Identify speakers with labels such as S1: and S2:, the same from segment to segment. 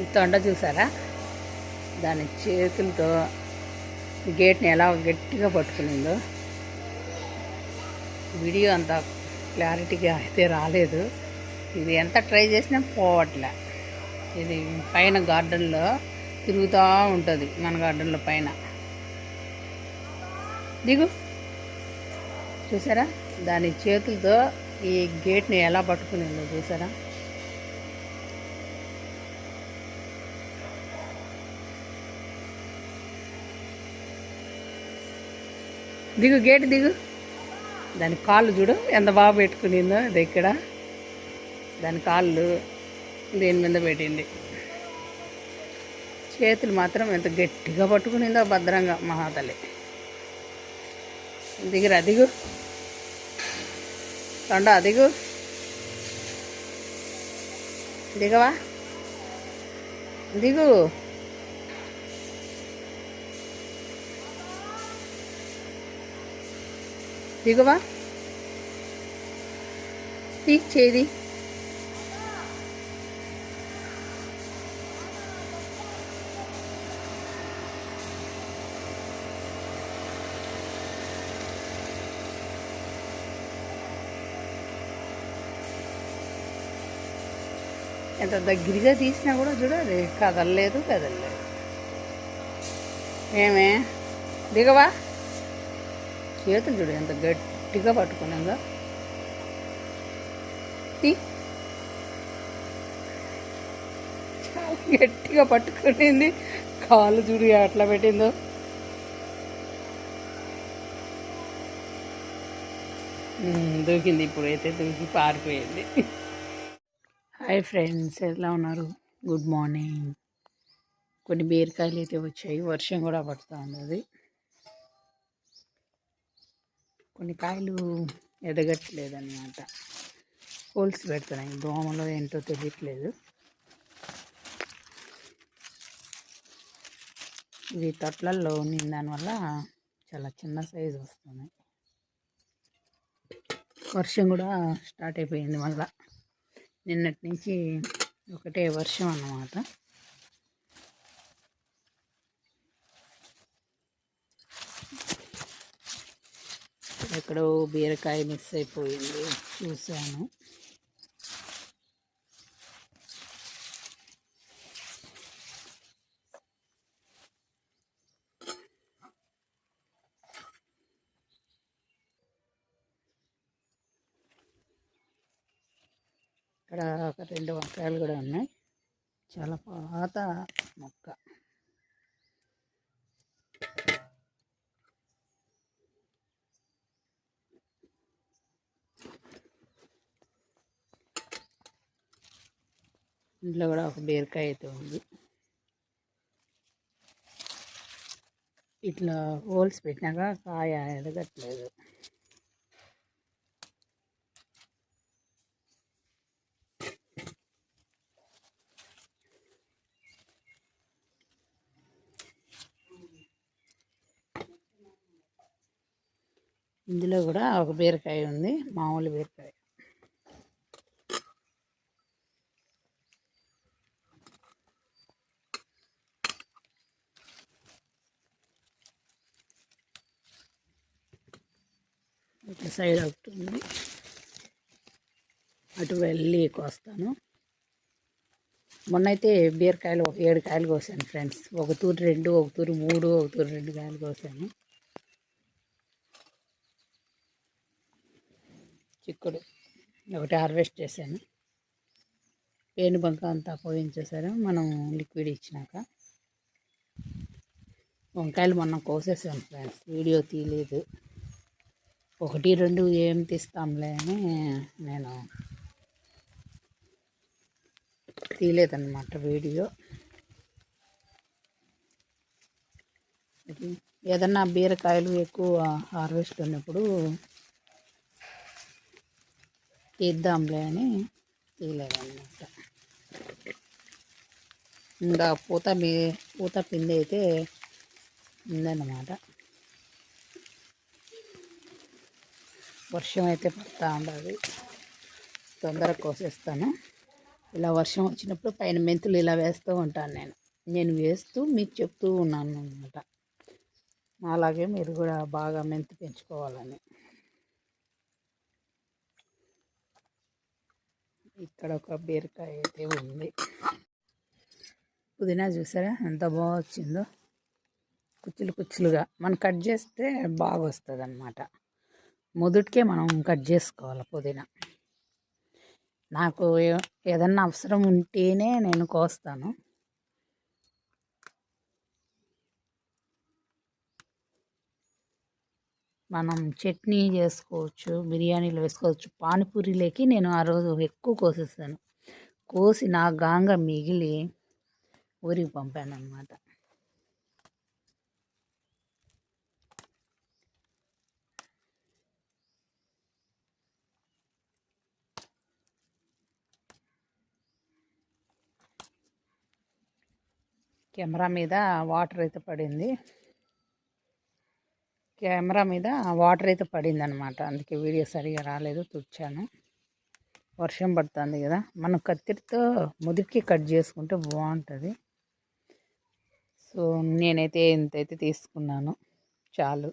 S1: ఈ తొండ చూసారా? దాని చేతులతో గేట్ని ఎలా గట్టిగా పట్టుకునిందో. వీడియో అంత క్లారిటీగా అయితే రాలేదు. ఇది ఎంత ట్రై చేసినా పోవట్లే. ఇది పైన గార్డెన్లో తిరుగుతూ ఉంటుంది మన గార్డెన్లో పైన. దిగు. చూసారా? దాని చేతులతో ఈ గేట్ని ఎలా పట్టుకునిందో చూసారా? దిగు గేటు దిగు. దాని కాళ్ళు చూడు ఎంత బాగా పెట్టుకునిందో దగ్గర ఇక్కడ. దాని కాళ్ళు దేని మీద పెట్టింది? చేతులు మాత్రం ఎంత గట్టిగా పట్టుకునిందో భద్రంగా మహాతల్లి. దిగురా దిగు. తొండ దిగు. దిగవా? దిగు. దిగువా? తీక్ చేది ఎంత దగ్గరగా తీసినా కూడా చూడు అది కదలలేదు కదలలేదు. ఏమే? దిగవా? చేతులు చూడు ఎంత గట్టిగా పట్టుకున్నాగా చాలా గట్టిగా పట్టుకునింది. కాళ్ళు చూడు ఎట్లా పెట్టిందో. దూకింది ఇప్పుడైతే దూకి పారిపోయింది. హాయ్ ఫ్రెండ్స్ ఎలా ఉన్నారు? Good morning. కొన్ని బీరకాయలు అయితే వచ్చాయి వర్షం కూడా పడుతూ ఉన్నది కొన్ని కాయలు ఎదగట్లేదు అనమాట హోల్స్ పెడుతున్నాయి దోమలో ఏంటో తెలియట్లేదు. ఇవి తొట్లల్లో ఉన్న దానివల్ల చాలా చిన్న సైజు వస్తున్నాయి వర్షం కూడా స్టార్ట్ అయిపోయింది మళ్ళా. నిన్నటి నుంచి ఒకటే వర్షం అన్నమాట. ఎక్కడో బీరకాయ మిస్ అయిపోయింది. చూశాను. ఇక్కడ ఒక రెండు వంకాయలు కూడా ఉన్నాయి. చాలా పాత మొక్క. ఇంట్లో కూడా ఒక బీరకాయ అయితే ఉంది. ఇట్లా హోల్స్ పెట్టినాక కాయ ఎదగట్లేదు ఇందులో కూడా ఒక బీరకాయ ఉంది మామూలు బీరకాయ. ఇట్లా సైడ్ ఒకటి ఉంది అటు వెళ్ళి కోస్తాను మొన్నైతే బీరకాయలు ఒక ఏడు కాయలు కోసాను ఫ్రెండ్స్. ఒక తూరు రెండు ఒక తూరు మూడు ఒక తూరు రెండు కాయలు కోసాను. చిక్కుడు ఒకటి హార్వెస్ట్ చేశాను. పేను బంక అంతా పోయించేసారు. మనం లిక్విడ్ ఇచ్చినాక. వంకాయలు మొన్న కోసేసాను ఫ్రెండ్స్. వీడియో తీయలేదు. ఒకటి రెండు ఏం తీస్తాంలే అని నేను తీయలేదన్నమాట వీడియో. ఏదన్నా బీరకాయలు ఎక్కువ హార్వెస్ట్ ఉన్నప్పుడు తీద్దాంలే అని తీయలేదన్నమాట. ఇంకా పూత మీ పూత పిండి అయితే ఉందన్నమాట. వర్షం అయితే పడతా ఉండదు తొందరగా కోసేస్తాను. ఇలా వర్షం వచ్చినప్పుడు పైన మెంతులు ఇలా వేస్తూ ఉంటాను నేను. నేను వేస్తూ మీకు చెప్తూ ఉన్నాను అనమాట అలాగే మీరు కూడా బాగా మెంతు పెంచుకోవాలని. ఇక్కడ ఒక బీరకాయ అయితే ఉంది. పుదీనా చూసారా? ఎంత బాగా వచ్చిందో. కుచ్చులు కుచ్చులుగా. మనం కట్ చేస్తే బాగా వస్తుంది అన్నమాట మొదటికే మనం కట్ చేసుకోవాలి పుదీనా. నాకు ఏదన్నా అవసరం ఉంటేనే నేను కోస్తాను. మనం చట్నీ చేసుకోవచ్చు బిర్యానీలో వేసుకోవచ్చు పానీపూరిలోకి నేను ఆ రోజు ఎక్కువ కోసేస్తాను కోసి నా గాంగ మిగిలి ఊరికి పంపాను అనమాట కెమెరా మీద వాటర్ అయితే పడింది. కెమెరా మీద వాటర్ అయితే పడింది అనమాట అందుకే వీడియో సరిగా రాలేదు తుడిచాను. వర్షం పడుతుంది కదా. మనం కత్తిరితో ముదిరికి కట్ చేసుకుంటే బాగుంటుంది. సో నేనైతే ఇంతైతే తీసుకున్నాను. చాలు.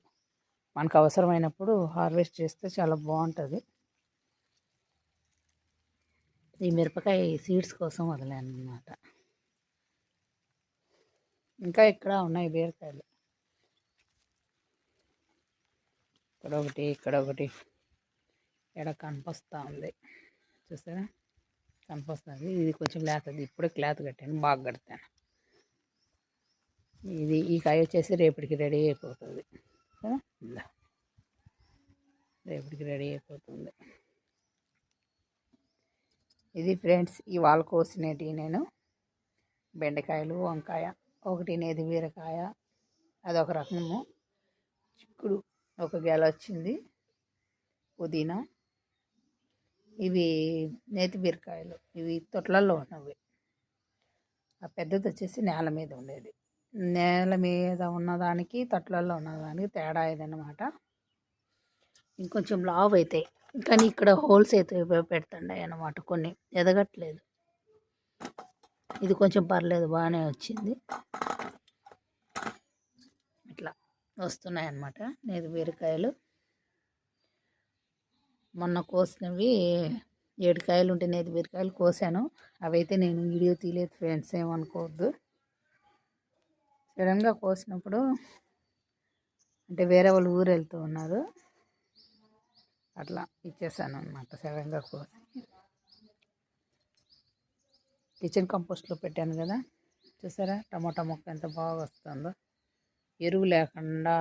S1: మనకు అవసరమైనప్పుడు హార్వెస్ట్ చేస్తే చాలా బాగుంటుంది. ఈ మిరపకాయ సీడ్స్ కోసం వదిలాను అనమాట ఇంకా ఇక్కడ ఉన్నాయి బీరకాయలు. ఇక్కడ ఒకటి ఇక్కడ ఒకటి ఇక్కడ కనిపిస్తూ ఉంది చూసారా? కనిపిస్తుంది. ఇది కొంచెం లేతది ఇప్పుడే క్లాత్ కట్టాను. బాగా కడతాను. ఇది ఈ కాయ వచ్చేసి రేపటికి రెడీ అయిపోతుంది. రేపటికి రెడీ అయిపోతుంది. ఇది ఫ్రెండ్స్ ఇవాళ కోసినవి నేను బెండకాయలు వంకాయ. ఒకటి నేది బీరకాయ అదొక రకము. చిక్కుడు ఒక గెల వచ్చింది పుదీనా. ఇవి నేతి బీరకాయలు ఇవి తొట్లల్లో ఉన్నవి. ఆ పెద్దది వచ్చేసి నేల మీద ఉండేది. నేల మీద ఉన్నదానికి తొట్లల్లో ఉన్నదానికి తేడా ఇదన్నమాట. ఇంకొంచెం లావ్ అవుతాయి కానీ ఇక్కడ హోల్స్ అయితే పెడుతుండే అన్నమాట కొన్ని ఎదగట్లేదు. ఇది కొంచెం పర్లేదు బాగానే వచ్చింది. ఇట్లా వస్తున్నాయి అన్నమాట నేను బీరకాయలు. మొన్న కోసినవి ఏడు కాయలు ఉంటే నేతి బీరకాయలు కోసాను. అవైతే నేను వీడియో తీయలేదు ఫ్రెండ్స్ ఏమనుకోవద్దు. సడన్గా కోసినప్పుడు అంటే వేరే వాళ్ళు ఊరు వెళ్తూ ఉన్నారు. అట్లా ఇచ్చేసాను అనమాట సడన్గా కోసి. కిచెన్ కంపోస్ట్లో పెట్టాను కదా. చూసారా? టమాటా మొక్క ఎంత బాగా వస్తుందో. ఎరువు లేకుండా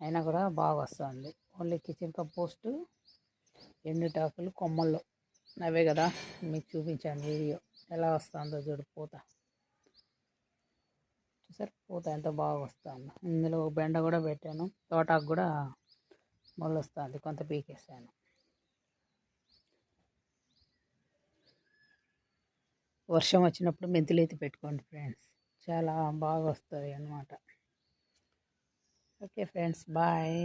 S1: అయినా కూడా బాగా వస్తుంది. ఓన్లీ కిచెన్ కంపోస్టు ఎండుటాకులు కొమ్మల్లో అవే కదా మీకు చూపించాను వీడియో. ఎలా వస్తుందో చూడు పూత. చూసారు? పూత ఎంత బాగా వస్తుందో. ఇందులో బెండ కూడా పెట్టాను. తోటాకు కూడా మొదలు వస్తుంది కొంత పీకేసాను వర్షం వచ్చినప్పుడు మెంతులు అయితే పెట్టుకోండి ఫ్రెండ్స్. చాలా బాగా వస్తుంది అన్నమాట. Okay friends bye.